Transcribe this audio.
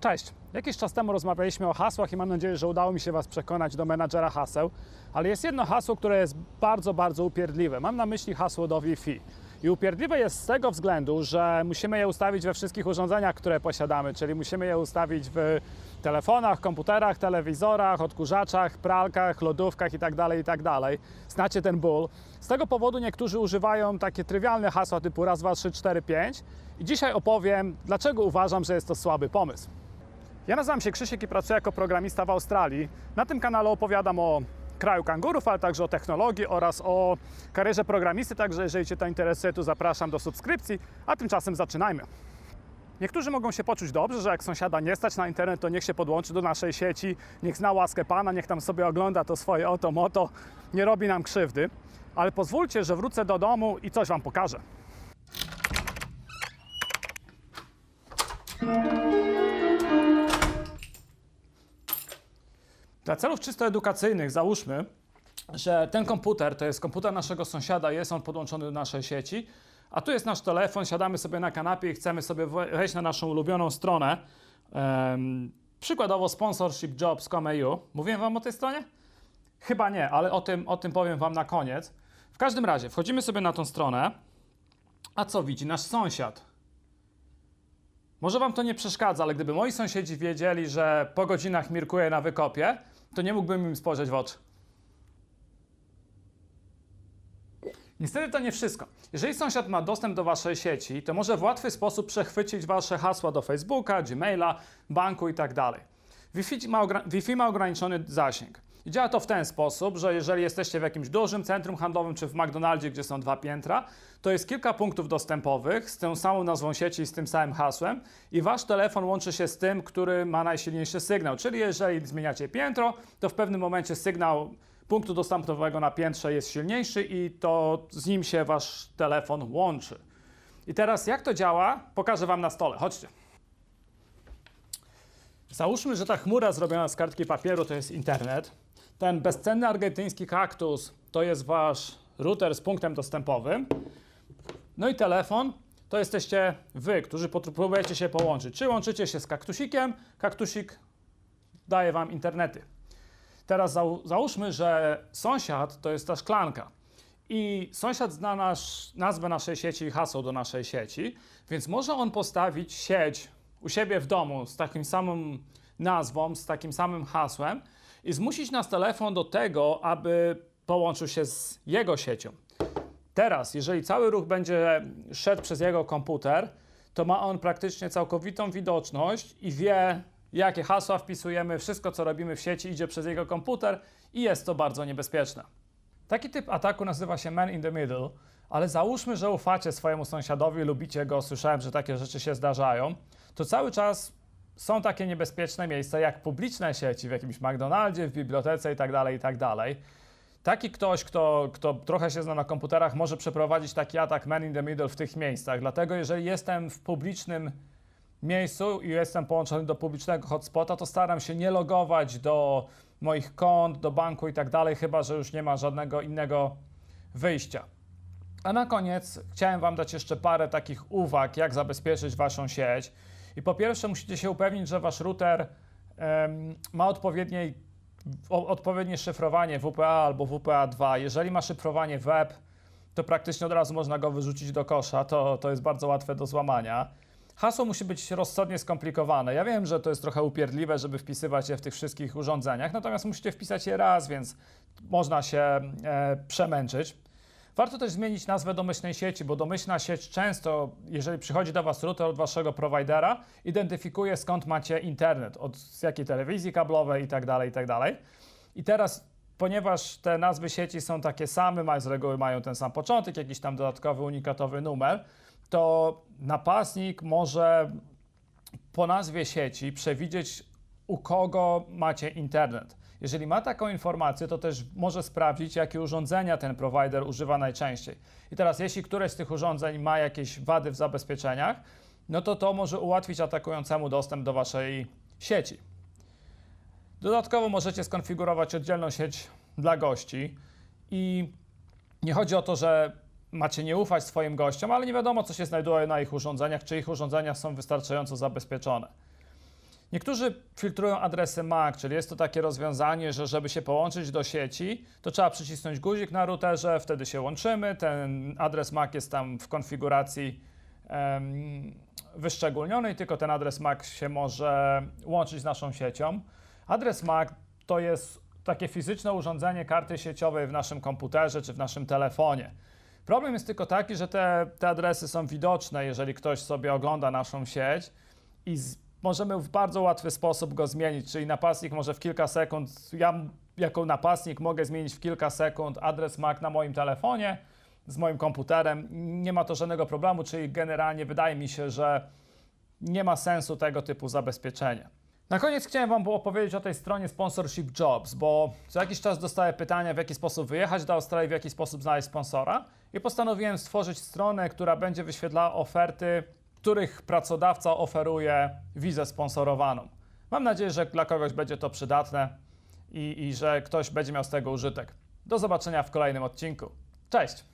Cześć. Jakiś czas temu rozmawialiśmy o hasłach i mam nadzieję, że udało mi się Was przekonać do menadżera haseł, ale jest jedno hasło, które jest bardzo, bardzo upierdliwe. Mam na myśli hasło do Wi-Fi. I upierdliwe jest z tego względu, że musimy je ustawić we wszystkich urządzeniach, które posiadamy, czyli musimy je ustawić w telefonach, komputerach, telewizorach, odkurzaczach, pralkach, lodówkach itd., itd. Znacie ten ból. Z tego powodu niektórzy używają takie trywialne hasła typu raz, dwa, trzy, cztery, pięć. I dzisiaj opowiem, dlaczego uważam, że jest to słaby pomysł. Ja nazywam się Krzysiek i pracuję jako programista w Australii. Na tym kanale opowiadam o kraju kangurów, ale także o technologii oraz o karierze programisty, także jeżeli Cię to interesuje, to zapraszam do subskrypcji, a tymczasem zaczynajmy. Niektórzy mogą się poczuć dobrze, że jak sąsiada nie stać na internet, to niech się podłączy do naszej sieci, niech zna łaskę Pana, niech tam sobie ogląda to swoje oto moto, nie robi nam krzywdy. Ale pozwólcie, że wrócę do domu i coś Wam pokażę. Dla celów czysto edukacyjnych załóżmy, że ten komputer to jest komputer naszego sąsiada, jest on podłączony do naszej sieci, a tu jest nasz telefon, siadamy sobie na kanapie i chcemy sobie wejść na naszą ulubioną stronę. Um, przykładowo sponsorshipjobs.com.au. Mówiłem Wam o tej stronie? Chyba nie, ale o tym, o tym powiem Wam na koniec. W każdym razie, wchodzimy sobie na tą stronę, a co widzi nasz sąsiad? Może Wam to nie przeszkadza, ale gdyby moi sąsiedzi wiedzieli, że po godzinach mirkuję na wykopie, to nie mógłbym im spojrzeć w oczy. Niestety to nie wszystko. Jeżeli sąsiad ma dostęp do Waszej sieci, to może w łatwy sposób przechwycić Wasze hasła do Facebooka, Gmaila, banku itd. Ma, Wi-Fi ma ograniczony zasięg. I działa to w ten sposób, że jeżeli jesteście w jakimś dużym centrum handlowym czy w McDonaldzie, gdzie są dwa piętra, to jest kilka punktów dostępowych z tą samą nazwą sieci, z tym samym hasłem i wasz telefon łączy się z tym, który ma najsilniejszy sygnał. Czyli jeżeli zmieniacie piętro, to w pewnym momencie sygnał punktu dostępowego na piętrze jest silniejszy i to z nim się wasz telefon łączy. I teraz jak to działa, pokażę wam na stole. Chodźcie. Załóżmy, że ta chmura zrobiona z kartki papieru to jest internet. Ten bezcenny argentyński kaktus to jest wasz router z punktem dostępowym. No i telefon to jesteście wy, którzy próbujecie się połączyć. Czy łączycie się z kaktusikiem, kaktusik daje wam internety. Teraz załóżmy, że sąsiad to jest ta szklanka. I sąsiad zna nasz, nazwę naszej sieci i hasło do naszej sieci, więc może on postawić sieć u siebie w domu z takim samą nazwą, z takim samym hasłem i zmusić nas telefon do tego, aby połączył się z jego siecią. Teraz, jeżeli cały ruch będzie szedł przez jego komputer, to ma on praktycznie całkowitą widoczność i wie, jakie hasła wpisujemy, wszystko co robimy w sieci idzie przez jego komputer i jest to bardzo niebezpieczne. Taki typ ataku nazywa się man in the middle, ale załóżmy, że ufacie swojemu sąsiadowi, lubicie go, słyszałem, że takie rzeczy się zdarzają, to cały czas są takie niebezpieczne miejsca jak publiczne sieci w jakimś McDonaldzie, w bibliotece itd., tak itd. Tak taki ktoś, kto, kto trochę się zna na komputerach, może przeprowadzić taki atak man in the middle w tych miejscach. Dlatego jeżeli jestem w publicznym miejscu i jestem połączony do publicznego hotspota, to staram się nie logować do moich kont, do banku i tak chyba że już nie ma żadnego innego wyjścia. A na koniec chciałem Wam dać jeszcze parę takich uwag, jak zabezpieczyć Waszą sieć. I po pierwsze musicie się upewnić, że Wasz router um, ma odpowiednie, o, odpowiednie szyfrowanie WPA albo WPA2. Jeżeli ma szyfrowanie web, to praktycznie od razu można go wyrzucić do kosza, to, to jest bardzo łatwe do złamania. Hasło musi być rozsądnie skomplikowane. Ja wiem, że to jest trochę upierdliwe, żeby wpisywać je w tych wszystkich urządzeniach, natomiast musicie wpisać je raz, więc można się e, przemęczyć. Warto też zmienić nazwę domyślnej sieci, bo domyślna sieć często, jeżeli przychodzi do Was router od Waszego prowajdera, identyfikuje skąd macie internet, od z jakiej telewizji kablowej itd., tak itd. Tak I teraz, ponieważ te nazwy sieci są takie same, z reguły mają ten sam początek, jakiś tam dodatkowy unikatowy numer, to napastnik może po nazwie sieci przewidzieć, u kogo macie internet. Jeżeli ma taką informację, to też może sprawdzić, jakie urządzenia ten provider używa najczęściej. I teraz, jeśli któreś z tych urządzeń ma jakieś wady w zabezpieczeniach, no to to może ułatwić atakującemu dostęp do waszej sieci. Dodatkowo możecie skonfigurować oddzielną sieć dla gości i nie chodzi o to, że macie nie ufać swoim gościom, ale nie wiadomo, co się znajduje na ich urządzeniach, czy ich urządzenia są wystarczająco zabezpieczone. Niektórzy filtrują adresy MAC, czyli jest to takie rozwiązanie, że żeby się połączyć do sieci, to trzeba przycisnąć guzik na routerze, wtedy się łączymy. Ten adres MAC jest tam w konfiguracji em, wyszczególnionej, tylko ten adres MAC się może łączyć z naszą siecią. Adres MAC to jest takie fizyczne urządzenie karty sieciowej w naszym komputerze czy w naszym telefonie. Problem jest tylko taki, że te, te adresy są widoczne, jeżeli ktoś sobie ogląda naszą sieć i z, możemy w bardzo łatwy sposób go zmienić, czyli napastnik może w kilka sekund, ja jako napastnik mogę zmienić w kilka sekund adres MAC na moim telefonie z moim komputerem. Nie ma to żadnego problemu, czyli generalnie wydaje mi się, że nie ma sensu tego typu zabezpieczenia. Na koniec chciałem Wam opowiedzieć o tej stronie Sponsorship Jobs, bo co jakiś czas dostaję pytania, w jaki sposób wyjechać do Australii, w jaki sposób znaleźć sponsora i postanowiłem stworzyć stronę, która będzie wyświetlała oferty, których pracodawca oferuje wizę sponsorowaną. Mam nadzieję, że dla kogoś będzie to przydatne i, i że ktoś będzie miał z tego użytek. Do zobaczenia w kolejnym odcinku. Cześć!